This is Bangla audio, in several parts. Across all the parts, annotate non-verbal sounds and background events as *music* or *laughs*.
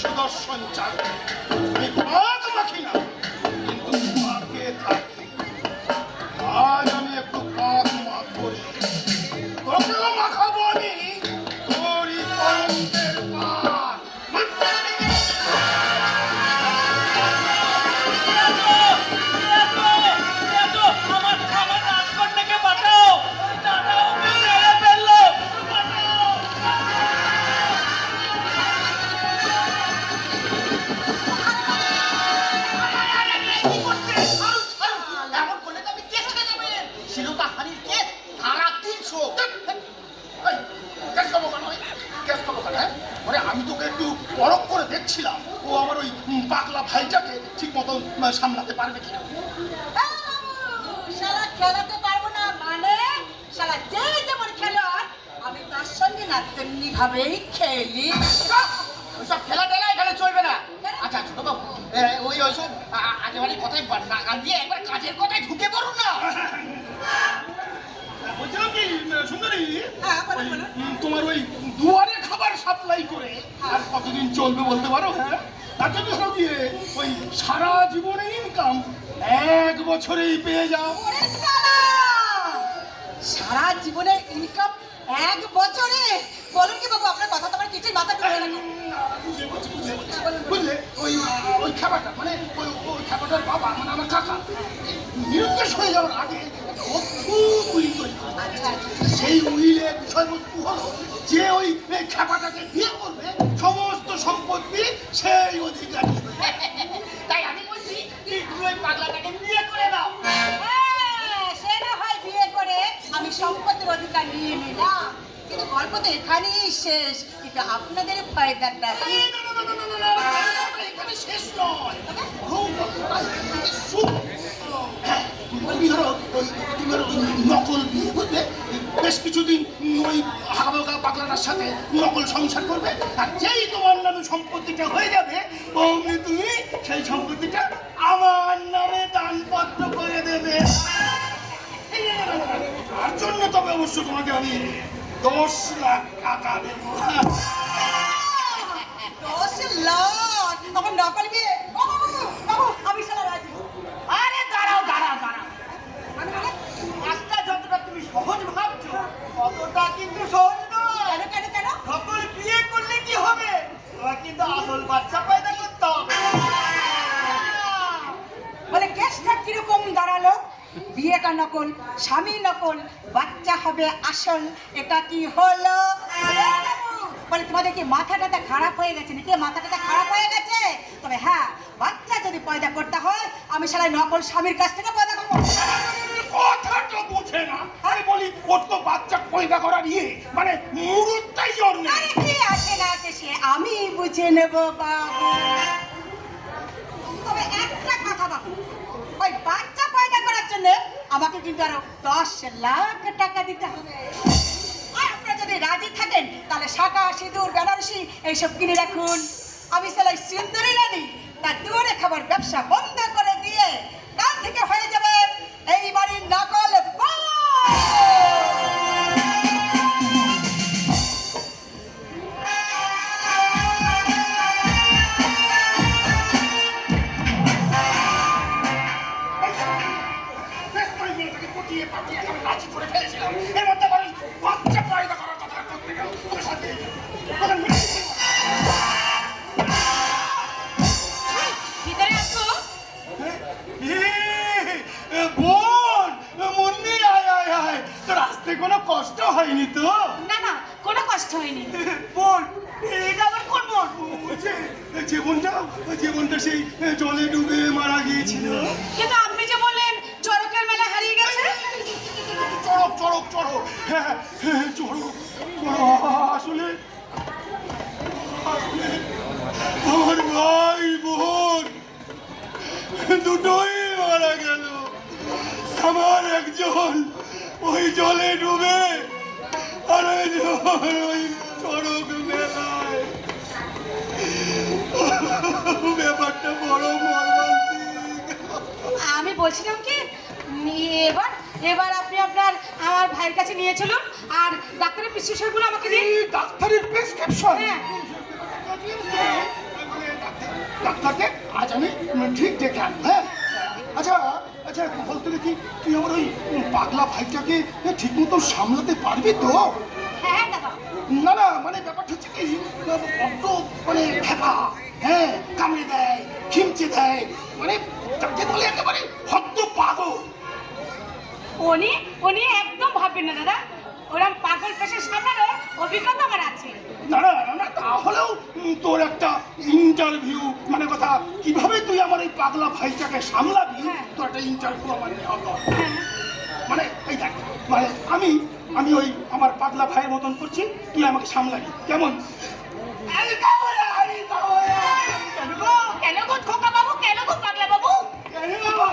সুদর্শন চাকরি আমি তোকে একটু পরখ করে দেখছিলাম। ও আমার ওই পাগলা ভাইটাকে ঠিক মতন আহ, সামলাতে পারবে কিনা। শালা খেলাতে পারব না মানে? শালা যে যেমন খেলোয়াড় আমি তার সঙ্গে না তেমনি ভাবেই খেলি। ওইসব খেলা টেলা এখানে চলবে না। আচ্ছা ছোট বাবু ওই ওইসব আ- আজেবাজে কথায় বা- নাগাল দিয়ে একবার কাজের কথায় ঢুকে পড়ুন না। বলছিলাম কি সুন্দরী? হ্যাঁ তোমার ওই দুয়ারে খাবার সাপ্লাই করে। আর কতদিন চলবে বলতে পারো? হ্যাঁ? তার জন্য গিয়ে ওই সারা জীবনের ইনকাম এক বছরেই পেয়ে যাও। সারা জীবনের ইনকাম এক বছরে? বলুন কি বাবু আপনার কথা তোমার কিছুই মাথা ঢুকছে না। বুঝলে? ওই ওই খাবারটা মানে ওই ওই খাবারটার বাবা মানে আমার কাকা নিরুদ্দেশ হয়ে যাওয়ার আগে উইল তৈরি করে সেই উইলের বিষয়বস্তু হলো যে ওই খ্যাপাটাকে বিয়ে করবে সমস্ত সম্পত্তি সেই অধিকার তাই আমি বলছি ওই পাগলাটাকে বিয়ে করে দাও সে না হয় বিয়ে করে আমি সম্পত্তির অধিকার নিয়ে নিলাম কিন্তু গল্প তো এখানেই শেষ কিন্তু আপনাদের ফায়দার এখানে শেষ নয় খুব ওই নকল বিয়ে করবে বেশ কিছুদিন ওই হাগাবোগা পাগলাটার সাথে নকল সংসার করবে আর যেই তোমার নামে সম্পত্তিটা হয়ে যাবে অমনি তুমি সেই সম্পত্তিটা আমার নামে দানপত্র করে দেবে তার জন্য তবে অবশ্য তোমাকে আমি দশ লাখ টাকা দেবো দশ লাখ আমার নকল বিয়ে আমি সারা রাজি আরে দাঁড়াও দাঁড়াও দাঁড়াও মানে মানে কাজটা যতটা তুমি সহজ ভাবছ? ততটা কিন্তু সহজ নয়। কেন কেন সকল বিয়ে করলে কি হবে? তোমার কিন্তু আসল বাচ্চা পয়দা করতে হবে। বলে কেসটা কীরকম দাঁড়াল? বিয়েটা নকল স্বামী নকল বাচ্চা হবে আসল এটা কি হলো? বলে তোমাদের কি মাথা টাথা খারাপ হয়ে গেছে নাকি? মাথা টাথা খারাপ হয়ে গেছে? তবে হ্যাঁ বাচ্চা যদি পয়দা করতে হয় আমি সালাই নকল স্বামীর কাছ থেকে তো বাচ্চা পয়দা করার ইয়ে মানে মুরুদটাই ওর নেই আরে আছে না আছে সে আমি বুঝে নেব বাবু। তবে একটা কথা বাবু, ওই বাচ্চা পয়দা করার জন্য আমাকে কিন্তু আরও দশ লাখ টাকা দিতে হবে। আর আপনারা যদি রাজি থাকেন, তাহলে শাঁখা, সিঁদুর, বেনারসি এইসব কিনে রাখুন। আমি সেলাই সুন্দরী রানী, তার দুয়ারে খাবার ব্যবসা বন্ধ করে দিয়ে কাল থেকে হয়ে যাবে। এই বাড়ির নকল হয়নি তো? না না কোনো কষ্ট হয়নি। *laughs* বোন এটা আবার কোন বোন? যে যে বোনটা যে বোনটা সেই জলে ডুবে মারা গিয়েছিল। কিন্তু আপনি যে বললেন চড়কের মেলা হারিয়ে গেছে? চড়ক চড়ক চড়ক হ্যাঁ হ্যাঁ চড়ক চড়ক আসলে আমার ভাই বোন দুটোই মারা গেল। আমার একজন ওই জলে ডুবে মেলায় ব্যাপারটা বড় আমি বলছিলাম কি এবার এবার আপনি আপনার আমার ভাইয়ের কাছে নিয়ে চলুন আর ডাক্তারের প্রেসক্রিপশনগুলো আমাকে দিন। ডাক্তারের প্রেসক্রিপশন হ্যাঁ। ডাক্তারকে আজ আমি ঠিক ডেকে আনব হ্যাঁ? আচ্ছা আচ্ছা বলতে দেখি তুই আমার ওই পাগলা ভাইটাকে ঠিক মতো সামলাতে পারবি তো? না না মানে ব্যাপারটা হচ্ছে কি বড্ড মানে খেপা হ্যাঁ কামড়ে দেয় খিমচে দেয় মানে যাকে বলে একেবারে হদ্দ পাগল। উনি উনি একদম ভাববেন না দাদা। ওরকম পাগল পেশেন্ট সামলানোর অভিজ্ঞতা আমার আছে। না না না, তাহলেও তোর একটা ইন্টারভিউ মানে কথা কীভাবে তুই আমার এই পাগলা ভাইটাকে সামলাবি হ্যাঁ। তোর একটা ইন্টারভিউ আমার নেওয়া দরকার। মানে এই দেখ মানে আমি আমি ওই আমার পাগলা ভাইয়ের মতন করছি তুই আমাকে সামলাবি। কেমন? কেন গো? খোকা বাবু কেন গো পাগলা বাবু? কেন বাবা?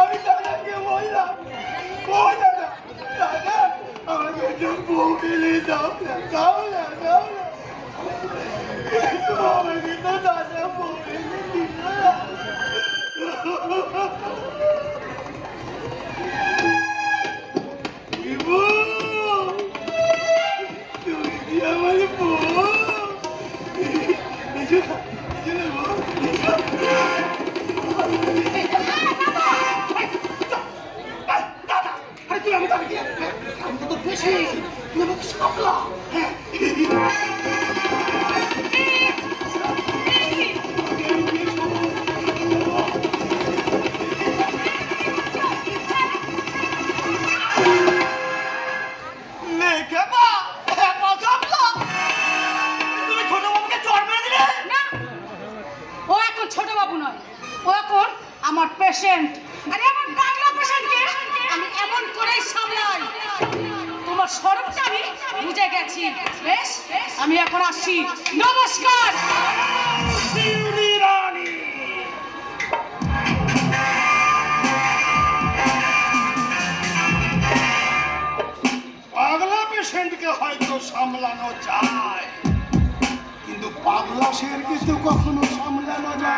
আমি দাদাকে বললাম ও দাদা দাদা আমাকে একটু বউ মিলিয়ে দাও না দাও না দাও না। আমাকে তো দাদা বউ মিলিয়ে দিল না। গেছি। বেশ, আমি এখন আসছি। নমস্কার! পাগলা পেশেন্টকে হয়তো সামলানো যায়, কিন্তু পাগলা শেরকে তো কখনো সামলানো যায়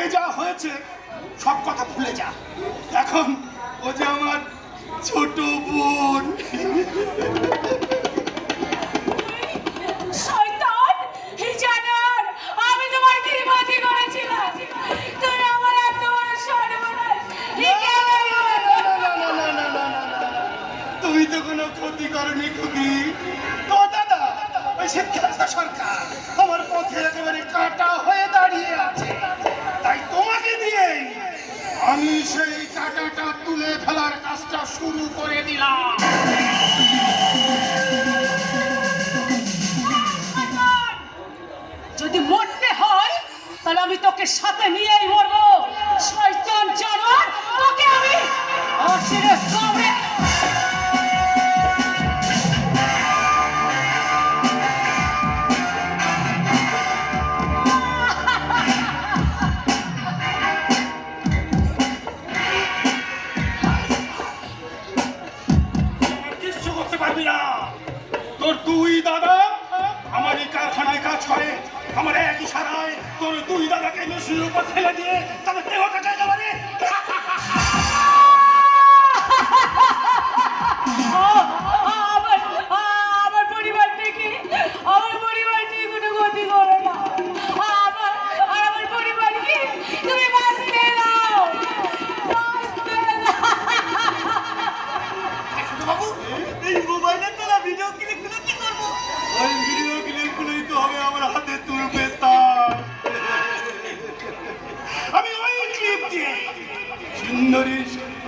আগে যা হয়েছে সব কথা ভুলে যা এখন ও যে আমার ছোট বোন তুমি তো কোনো ক্ষতি করনি খুবই তো দাদা ওই সিদ্ধান্ত সরকার আমার পথে একেবারে কাটা হয়ে দাঁড়িয়ে আছে তাই তোমাকে দিয়েই আমি সেই টাকাটা তুলে ফেলার কাজটা শুরু করে দিলাম। যদি মরতে হয়, তাহলে আমি তোকে সাথে নিয়েই মরবো। শয়তান জানোয়ার, তোকে আমি অচিরে দুই দাদাকে মেশিনের উপর ফেলে দিয়ে তাদের দেহটা একেবারে সুন্দরী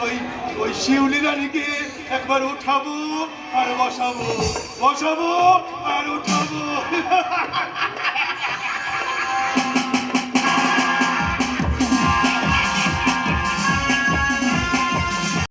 ওই ওই শিউলি রানীকে একবার উঠাবো আর বসাবো বসাবো আর উঠাবো। *laughs*